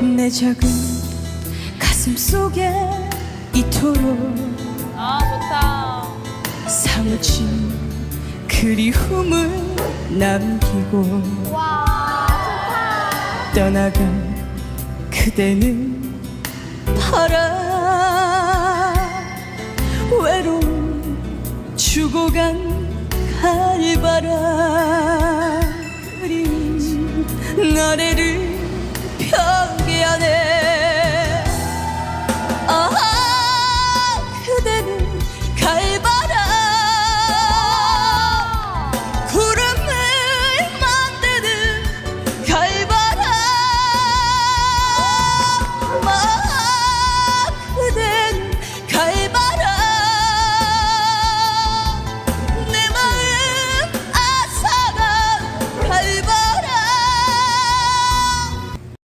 내 작은 가슴 속에 이토록 아 좋다. 사무친 그리움을 남기고 와 좋다. 떠나간 그대는 봐라. 외로움 주고 간 갈바라. 그리운 노래를